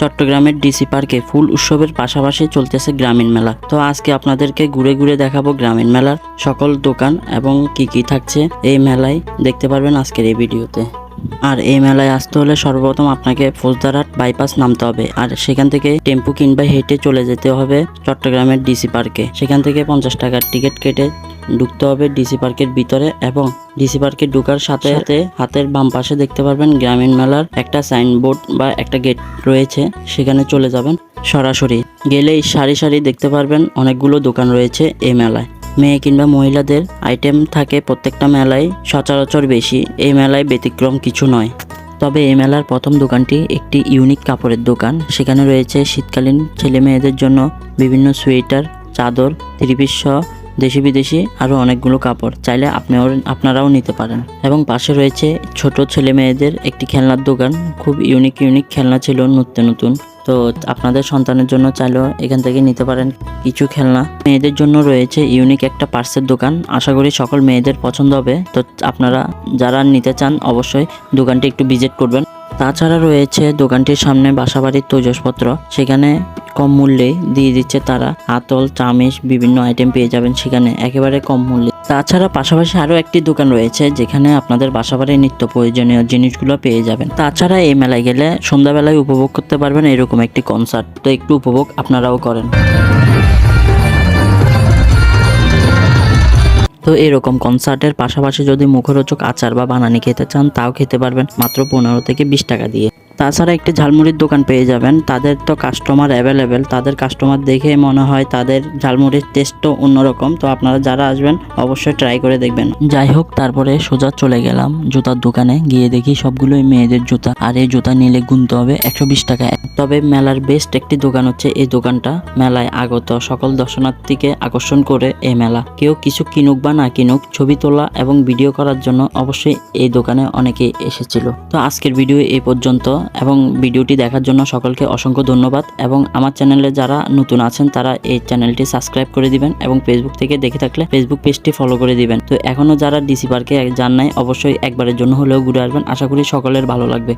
চট্টগ্রামের ডিসি পার্কে ফুল উৎসবের পাশাপাশি চলতেছে গ্রামীণ মেলা। তো আজকে আপনাদেরকে ঘুরে ঘুরে দেখাবো গ্রামীণ মেলার সকল দোকান এবং কি কি থাকছে এই মেলায়। দেখতে পারবেন আজকের এই ভিডিওতে। আর এই মেলায় আসতে হলে সর্বপ্রথম আপনাকে ফৌজদারহাট বাইপাস নামতে হবে। আর সেখান থেকে টেম্পু কিংবা হেঁটে চলে যেতে হবে চট্টগ্রামের ডিসি পার্কে। সেখান থেকে পঞ্চাশ টাকার টিকিট কেটে ঢুকতে হবে ডিসি পার্কের ভিতরে এবং ডিসি পার্কে ঢুকার সাথে সাথে হাতের বাম পাশে দেখতে পারবেন গ্রামীণ মেলার একটা সাইনবোর্ড বা একটা গেট রয়েছে। সেখানে চলে যাবেন সরাসরি। গেলেই সারি সারি দেখতে পারবেন অনেকগুলো দোকান রয়েছে এই মেলায়। মেয়ে কিংবা মহিলাদের আইটেম থাকে প্রত্যেকটা মেলায় সচরাচর বেশি। এই মেলায় ব্যতিক্রম কিছু নয়। তবে এই মেলার প্রথম দোকানটি একটি ইউনিক কাপড়ের দোকান। সেখানে রয়েছে শীতকালীন ছেলে মেয়েদের জন্য বিভিন্ন সোয়েটার চাদর ত্রিপিস সহ দেশি বিদেশি আরও অনেকগুলো কাপড়, চাইলে আপনিও, আপনারাও নিতে পারেন। এবং পাশে রয়েছে ছোট ছেলে মেয়েদের একটি খেলনার দোকান, খুব ইউনিক ইউনিক খেলনা ছিল নতুন নতুন। তো আপনাদের সন্তানের জন্য চাইলেও এখান থেকে নিতে পারেন কিছু খেলনা। মেয়েদের জন্য রয়েছে ইউনিক একটা পার্সের দোকান, আশা করি সকল মেয়েদের পছন্দ হবে। তো আপনারা যারা নিতে চান, অবশ্যই দোকানটি একটু ভিজিট করবেন। তাছাড়া রয়েছে দোকানটির সামনে বাসাবাড়ির তৈজসপত্র সেখানে কম মূল্যে দিয়ে দিচ্ছে তারা। আতল, চামিচ, বিভিন্ন আইটেম পেয়ে যাবেন সেখানে, একেবারে কম মূল্যে। তাছাড়া পাশাপাশি আরও একটি দোকান রয়েছে, যেখানে আপনাদের বাসাবাড়ির নিত্য প্রয়োজনীয় জিনিসগুলো পেয়ে যাবেন। তাছাড়া এই মেলায় গেলে সন্ধ্যাবেলায় উপভোগ করতে পারবেন এরকম একটি কনসার্ট তো একটু উপভোগ আপনারাও করেন। তো এরকম কনসার্টের পাশাপাশি যদি মুখরোচক আচার বা বানানি খেতে চান, তাও খেতে পারবেন মাত্র পনেরো থেকে বিশ টাকা দিয়ে। তাছাড়া একটি ঝালমুড়ির দোকান পেয়ে যাবেন। তাদের তো কাস্টমার অ্যাভেলেবেল তাদের কাস্টমার দেখে মনে হয় তাদের ঝালমুড়ির টেস্টও অন্যরকম। তো আপনারা যারা আসবেন, অবশ্যই ট্রাই করে দেখবেন। যাই হোক, তারপরে সোজা চলে গেলাম জুতার দোকানে। গিয়ে দেখি সবগুলোই মেয়েদের জুতা। আর এই জুতা নিলে গুনতে হবে একশো বিশ টাকা। তবে মেলার বেস্ট একটি দোকান হচ্ছে এই দোকানটা। মেলায় আগত সকল দর্শনার্থীকে আকর্ষণ করে এই মেলা। কেউ কিছু কিনুক বা না কিনুক, ছবি তোলা এবং ভিডিও করার জন্য অবশ্যই এই দোকানে অনেকেই এসেছিল। তো আজকের ভিডিও এই পর্যন্ত। এবং ভিডিওটি দেখার জন্য সকলকে অসংখ্য ধন্যবাদ এবং আমার চ্যানেলে যারা নতুন আছেন, তারা এই চ্যানেলটি সাবস্ক্রাইব করে দিবেন এবং ফেসবুক থেকে দেখে থাকলে ফেসবুক পেজটি ফলো করে দিবেন। তো এখনও যারা ডিসি পার্কে যান নাই, অবশ্যই একবারের জন্য হলেও ঘুরে আসবেন। আশা করি সকলের ভালো লাগবে।